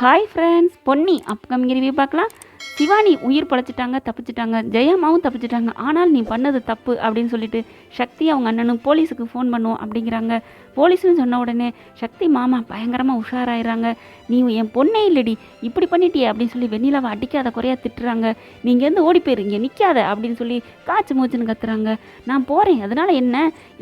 Hi friends Ponni upcoming review பார்க்கலாம். சிவானி உயிர் பழச்சிட்டாங்க தப்பிச்சிட்டாங்க ஜெயம்மாவும் தப்பிச்சிட்டாங்க. ஆனால் நீ பண்ணது தப்பு அப்படின்னு சொல்லிட்டு சக்தி அவங்க அண்ணனும் போலீஸுக்கு ஃபோன் பண்ணுவோம் அப்படிங்கிறாங்க. போலீஸ்னு சொன்ன உடனே சக்தி மாமா பயங்கரமாக உஷாராயிறாங்க. நீ என் பொண்ணே இல்லடி இப்படி பண்ணிட்டியே அப்படின்னு சொல்லி வெண்ணிலாவை அடிக்காத குறையா திட்டுறாங்க. நீ இங்கேருந்து ஓடி போயிருங்க நிற்காத அப்படின்னு சொல்லி காய்ச்சி மூச்சுன்னு கத்துறாங்க. நான் போகிறேன் அதனால் என்ன?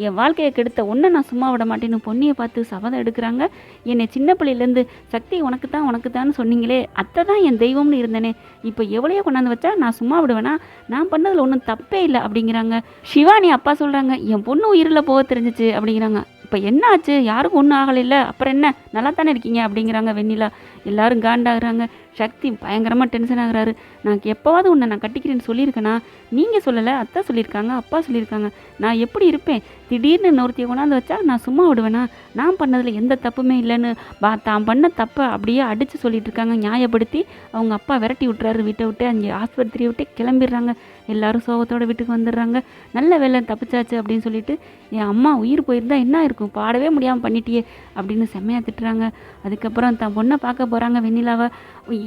என் வாழ்க்கையை கெடுத்த ஒன்றை நான் சும்மா விட மாட்டேன்னு பொண்ணியை பார்த்து சபதம் எடுக்கிறாங்க. என்னை சின்ன பிள்ளையிலேருந்து சக்தி உனக்கு தான் உனக்கு தான் சொன்னீங்களே அத்தை தான் என் தெய்வம்னு இருந்தேனே. இப்போ எவ்வளையோ கொண்டாந்து வச்சா நான் சும்மா விடுவேனா? நான் பண்ணதில் ஒன்றும் தப்பே இல்லை அப்படிங்கிறாங்க. சிவானி அப்பா சொல்கிறாங்க என் பொண்ணு உயிரில் போக தெரிஞ்சிச்சு அப்படிங்கிறாங்க. இப்போ என்ன ஆச்சு? யாருக்கும் ஒன்றும் இல்லை அப்புறம் என்ன? நல்லா தானே இருக்கீங்க? அப்படிங்கிறாங்க வெண்ணிலா. எல்லாரும் காண்டாகிறாங்க. சக்தி பயங்கரமாக டென்ஷன் ஆகுறாரு. நான் எப்போவாவது உன்னை நான் கட்டிக்கிறேன்னு சொல்லியிருக்கேனா? நீங்கள் சொல்லலை அத்தை சொல்லியிருக்காங்க அப்பா சொல்லியிருக்காங்க. நான் எப்படி இருப்பேன்? திடீர்னு இன்னொருத்தியை கொண்டாந்து வச்சா நான் சும்மா விடுவேனா? நான் பண்ணதில் எந்த தப்புமே இல்லைன்னு பா தான் பண்ண தப்பை அப்படியே அடித்து சொல்லிட்டு இருக்காங்க நியாயப்படுத்தி. அவங்க அப்பா விரட்டி விட்டுறாரு வீட்டை விட்டு அங்கே ஆஸ்பத்திரியை விட்டு கிளம்பிடுறாங்க. எல்லாரும் சோகத்தோட வீட்டுக்கு வந்துடுறாங்க. நல்ல வேலை தப்பிச்சாச்சு அப்படின்னு சொல்லிட்டு என் அம்மா உயிர் போயிருந்தா என்ன இருக்கும்? பாடவே முடியாமல் பண்ணிட்டியே அப்படின்னு செம்மையாக திட்டுறாங்க. அதுக்கப்புறம் தான் பொண்ணை பார்க்க போகிறாங்க வெண்ணிலாவை.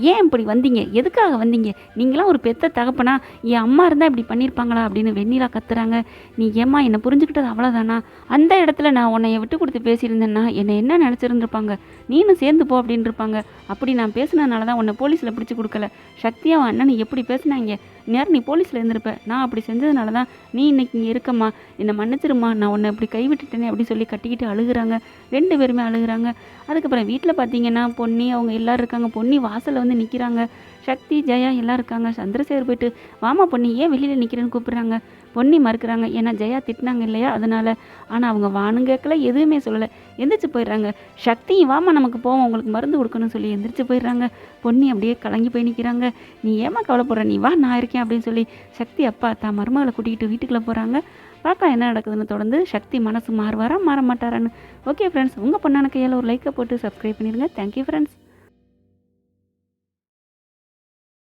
ஏன் இப்படி வந்தீங்க? எதுக்காக வந்தீங்க? நீங்களாம் ஒரு பெத்த தகப்பனா என் அம்மா இருந்தால் இப்படி பண்ணியிருப்பாங்களா அப்படின்னு வெண்ணிலா கத்துறாங்க. நீ ஏம்மா என்னை புரிஞ்சுக்கிட்டது அவ்வளோதானா அந்த இடத்துல நான் உன்னை விட்டு கொடுத்து பேசியிருந்தேன்னா என்னை என்ன நினச்சிருந்துருப்பாங்க? நீனும் சேர்ந்து போ அப்படின்னு இருப்பாங்க அப்படி நான் பேசுனதுனால தான் உன்னை போலீஸில் பிடிச்சி கொடுக்கல. சக்தியாக அண்ணன் எப்படி பேசுனாங்க? நேரம் நீ போலீஸில் இருந்திருப்ப. நான் அப்படி செஞ்சதுனால தான் நீ இன்னைக்கு இங்கே இருக்கம்மா. என்னை மன்னிச்சிருமா நான் உன்னை இப்படி கைவிட்டுட்டேனே அப்படின்னு சொல்லி கட்டிக்கிட்டு அழுகுறாங்க. ரெண்டு பேருமே அழுகுறாங்க. அதுக்கப்புறம் வீட்டில் பார்த்தீங்கன்னா பொன்னி அவங்க எல்லாரும் இருக்காங்க. பொன்னி வாசலில் வந்து நிற்கிறாங்க சக்தி ஜெயா எல்லாம் இருக்காங்க. சந்திரசேகர் போயிட்டு வாமா பொன்னி ஏன் வெளியில் நிற்கிறேன்னு கூப்பிடுறாங்க? பொன்னி மறுக்கிறாங்க. ஏன்னா ஜெயா திட்டினாங்க இல்லையா? அதனால. ஆனால் அவங்க வானும் கேட்கல எதுவுமே சொல்லலை. எந்திரிச்சு போயிடுறாங்க. சக்தி வாமா நமக்கு போவோம். உங்களுக்கு மருந்து கொடுக்கணும்னு சொல்லி எந்திரிச்சு போயிடுறாங்க. பொன்னி அப்படியே கலங்கி போய் நிற்கிறாங்க நீ ஏமா கவலைப்படுற? நீ வா நான் இருக்கேன் அப்படின்னு சொல்லி சக்தி அப்பா தான் மருமகளை கூட்டிகிட்டு வீட்டுக்குள்ளே போகிறாங்க பார்க்கலாம் என்ன நடக்குதுன்னு தொடர்ந்து சக்தி மனசு மாறுவாரா? மாற மாட்டாரான்னு? ஓகே ஃப்ரெண்ட்ஸ் உங்கள் பொண்ணான கையால் ஒரு லைக்கை போட்டு சப்ஸ்கிரைப் பண்ணிடுங்க. Thank you friends.